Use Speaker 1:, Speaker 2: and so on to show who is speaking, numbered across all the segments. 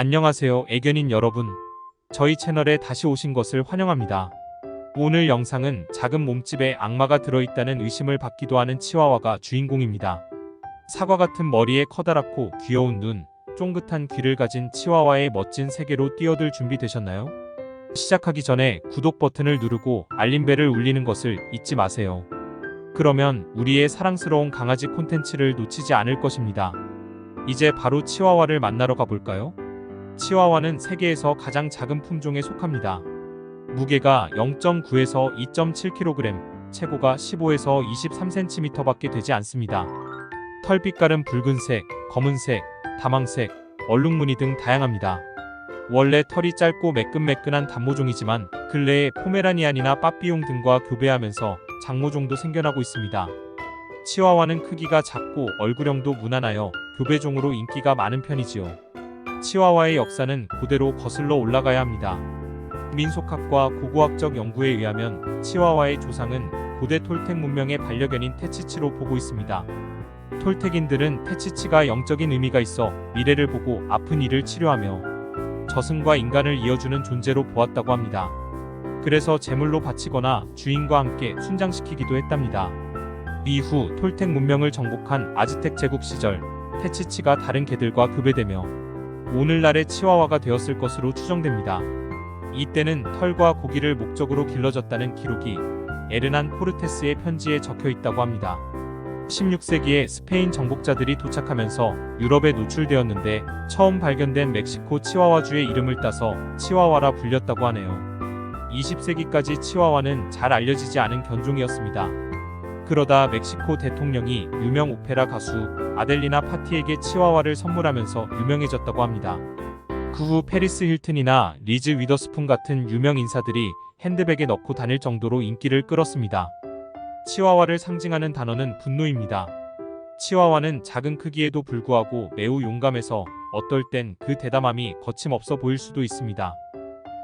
Speaker 1: 안녕하세요 애견인 여러분. 저희 채널에 다시 오신 것을 환영합니다. 오늘 영상은 작은 몸집에 악마가 들어있다는 의심을 받기도 하는 치와와가 주인공입니다. 사과 같은 머리에 커다랗고 귀여운 눈, 쫑긋한 귀를 가진 치와와의 멋진 세계로 뛰어들 준비 되셨나요? 시작하기 전에 구독 버튼을 누르고 알림벨을 울리는 것을 잊지 마세요. 그러면 우리의 사랑스러운 강아지 콘텐츠를 놓치지 않을 것입니다. 이제 바로 치와와를 만나러 가볼까요? 치와와는 세계에서 가장 작은 품종에 속합니다. 무게가 0.9에서 2.7kg, 최고가 15에서 23cm밖에 되지 않습니다. 털빛깔은 붉은색, 검은색, 다망색, 얼룩무늬 등 다양합니다. 원래 털이 짧고 매끈매끈한 단모종이지만 근래에 포메라니안이나 빠삐용 등과 교배하면서 장모종도 생겨나고 있습니다. 치와와는 크기가 작고 얼굴형도 무난하여 교배종으로 인기가 많은 편이지요. 치와와의 역사는 고대로 거슬러 올라가야 합니다. 민속학과 고고학적 연구에 의하면 치와와의 조상은 고대 톨텍 문명의 반려견인 테치치로 보고 있습니다. 톨텍인들은 테치치가 영적인 의미가 있어 미래를 보고 아픈 이를 치료하며 저승과 인간을 이어주는 존재로 보았다고 합니다. 그래서 제물로 바치거나 주인과 함께 순장시키기도 했답니다. 이후 톨텍 문명을 정복한 아즈텍 제국 시절 테치치가 다른 개들과 교배되며 오늘날의 치와와가 되었을 것으로 추정됩니다. 이때는 털과 고기를 목적으로 길러졌다는 기록이 에르난 포르테스의 편지에 적혀 있다고 합니다. 16세기에 스페인 정복자들이 도착하면서 유럽에 노출되었는데 처음 발견된 멕시코 치와와주의 이름을 따서 치와와라 불렸다고 하네요. 20세기까지 치와와는 잘 알려지지 않은 견종이었습니다. 그러다 멕시코 대통령이 유명 오페라 가수 아델리나 파티에게 치와와를 선물하면서 유명해졌다고 합니다. 그 후 페리스 힐튼이나 리즈 위더스푼 같은 유명 인사들이 핸드백에 넣고 다닐 정도로 인기를 끌었습니다. 치와와를 상징하는 단어는 분노입니다. 치와와는 작은 크기에도 불구하고 매우 용감해서 어떨 땐 그 대담함이 거침없어 보일 수도 있습니다.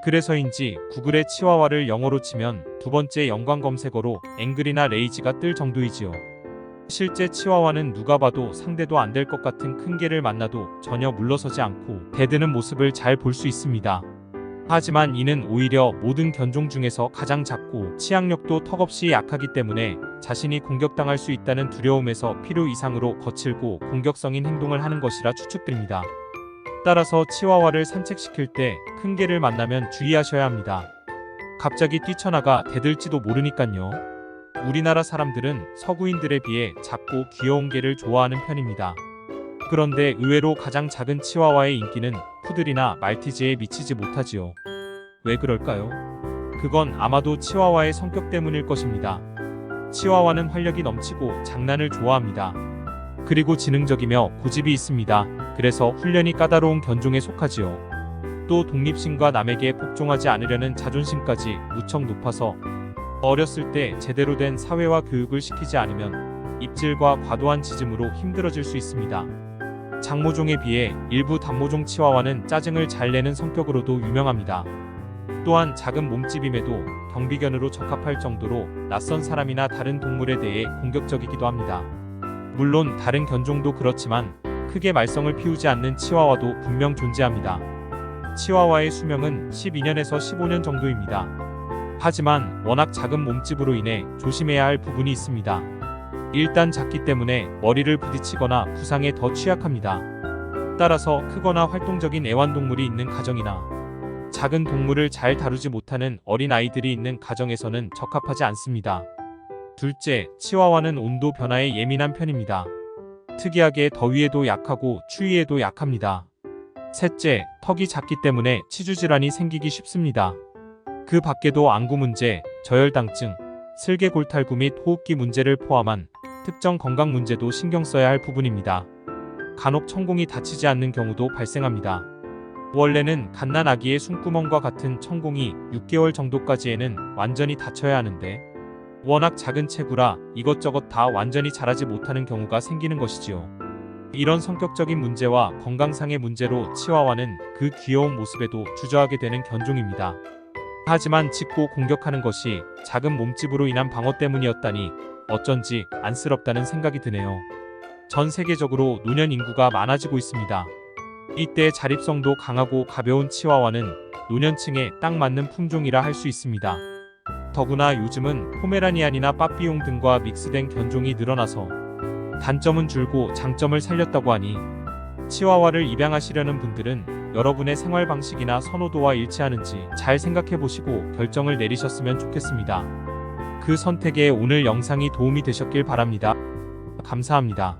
Speaker 1: 그래서인지 구글에 치와와를 영어로 치면 두 번째 연관 검색어로 앵글이나 레이지가 뜰 정도이지요. 실제 치와와는 누가 봐도 상대도 안 될 것 같은 큰 개를 만나도 전혀 물러서지 않고 대드는 모습을 잘 볼 수 있습니다. 하지만 이는 오히려 모든 견종 중에서 가장 작고 치악력도 턱없이 약하기 때문에 자신이 공격당할 수 있다는 두려움에서 필요 이상으로 거칠고 공격성인 행동을 하는 것이라 추측됩니다. 따라서 치와와를 산책시킬 때 큰 개를 만나면 주의하셔야 합니다. 갑자기 뛰쳐나가 대들지도 모르니깐요. 우리나라 사람들은 서구인들에 비해 작고 귀여운 개를 좋아하는 편입니다. 그런데 의외로 가장 작은 치와와의 인기는 푸들이나 말티즈에 미치지 못하지요. 왜 그럴까요? 그건 아마도 치와와의 성격 때문일 것입니다. 치와와는 활력이 넘치고 장난을 좋아합니다. 그리고 지능적이며 고집이 있습니다. 그래서 훈련이 까다로운 견종에 속하지요. 또 독립심과 남에게 복종하지 않으려는 자존심까지 무척 높아서 어렸을 때 제대로 된 사회화 교육을 시키지 않으면 입질과 과도한 짖음으로 힘들어질 수 있습니다. 장모종에 비해 일부 단모종 치와와는 짜증을 잘 내는 성격으로도 유명합니다. 또한 작은 몸집임에도 경비견으로 적합할 정도로 낯선 사람이나 다른 동물에 대해 공격적이기도 합니다. 물론 다른 견종도 그렇지만 크게 말썽을 피우지 않는 치와와도 분명 존재합니다. 치와와의 수명은 12년에서 15년 정도입니다. 하지만 워낙 작은 몸집으로 인해 조심해야 할 부분이 있습니다. 일단 작기 때문에 머리를 부딪히거나 부상에 더 취약합니다. 따라서 크거나 활동적인 애완동물이 있는 가정이나 작은 동물을 잘 다루지 못하는 어린 아이들이 있는 가정에서는 적합하지 않습니다. 둘째, 치와와는 온도 변화에 예민한 편입니다. 특이하게 더위에도 약하고 추위에도 약합니다. 셋째, 턱이 작기 때문에 치주 질환이 생기기 쉽습니다. 그 밖에도 안구 문제, 저혈당증, 슬개골탈구 및 호흡기 문제를 포함한 특정 건강 문제도 신경 써야 할 부분입니다. 간혹 천공이 다치지 않는 경우도 발생합니다. 원래는 갓난 아기의 숨구멍과 같은 천공이 6개월 정도까지에는 완전히 닫혀야 하는데 워낙 작은 체구라 이것저것 다 완전히 자라지 못하는 경우가 생기는 것이지요. 이런 성격적인 문제와 건강상의 문제로 치와와는 그 귀여운 모습에도 주저하게 되는 견종입니다. 하지만 짖고 공격하는 것이 작은 몸집으로 인한 방어 때문이었다니 어쩐지 안쓰럽다는 생각이 드네요. 전 세계적으로 노년 인구가 많아지고 있습니다. 이때 자립성도 강하고 가벼운 치와와는 노년층에 딱 맞는 품종이라 할 수 있습니다. 더구나 요즘은 포메라니안이나 빠삐용 등과 믹스된 견종이 늘어나서 단점은 줄고 장점을 살렸다고 하니 치와와를 입양하시려는 분들은 여러분의 생활 방식이나 선호도와 일치하는지 잘 생각해 보시고 결정을 내리셨으면 좋겠습니다. 그 선택에 오늘 영상이 도움이 되셨길 바랍니다. 감사합니다.